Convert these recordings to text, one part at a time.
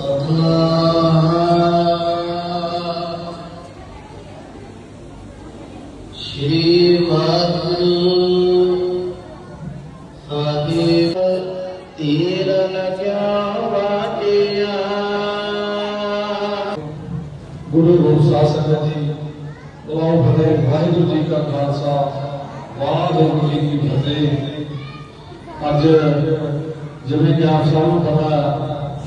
ਗੁਰੂ ਗੋਬਿੰਦ ਸਾਹਿਬ ਜੀ ਬਲਾਉ ਫਤਿਹ ਵਾਹਿਗੁਰੂ ਜੀ ਕਾ ਖਾਲਸਾ ਵਾਹਿਗੁਰੂ ਜੀ ਕੀ ਫਤਿਹ ਅੱਜ ਜਿਵੇਂ ਕਿ ਆਪ ਸਭ ਨੂੰ ਪਤਾ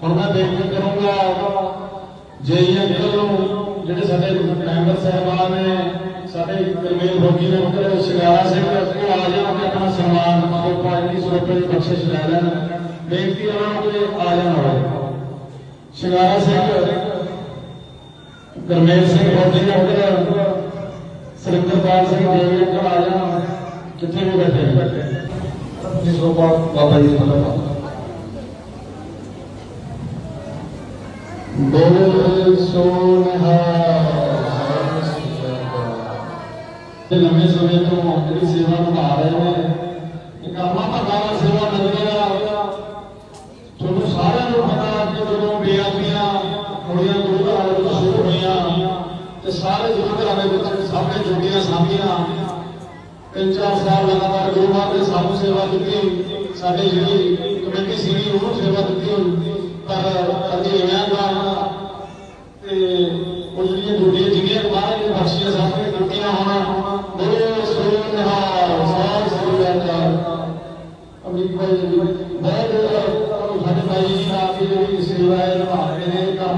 اور میں کروں گا جے نے کرمیل نے سب گرمین ادھر کو آ جانا کتنے بھی بیٹھے بابا جی ਬੋਲ ਸੋਨਹਾ ਨਵੇਂ ਸਮੇਂ ਤੋਂ ਆਪਣੀ ਸੇਵਾ ਨਿਭਾ ਰਹੇ ਨੇ ਕਰਮਾ ਭਗਵਾਨ ਦਾ ਸੇਵਾ ਕਰਦੇ ਆ ਤੁਹਾਨੂੰ ਸਾਰਿਆਂ ਨੂੰ ਪਤਾ ਕਿ ਜਦੋਂ ਬੇਅਦਬੀਆਂ ਕੁੜੀਆਂ ਗੁਰੂ ਘਰਾਂ ਵਿੱਚ ਸ਼ੁਰੂ ਹੋਈਆਂ ਤੇ ਸਾਰੇ ਗੁਰੂ ਦੇ ਵਿੱਚ ਸਾਹਮਣੇ ਜੁੜੀਆਂ ਸਾਹਮੀਆਂ ਤਿੰਨ ਚਾਰ ਸਾਲ ਲਗਾਤਾਰ ਗੁਰੂ ਮਾਰ ਦੇ ਸਾਨੂੰ ਸੇਵਾ ਕੀਤੀ ਸਾਡੇ ਜਿਹੜੀ ਕਮੇਟੀ ਸੀ ਉਹਨੂੰ ਸੇਵਾ ਦਿੱਤੀ ਪਰ ਅੱਜ ਇਹਨਾਂ جی کا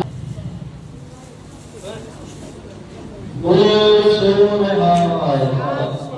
میں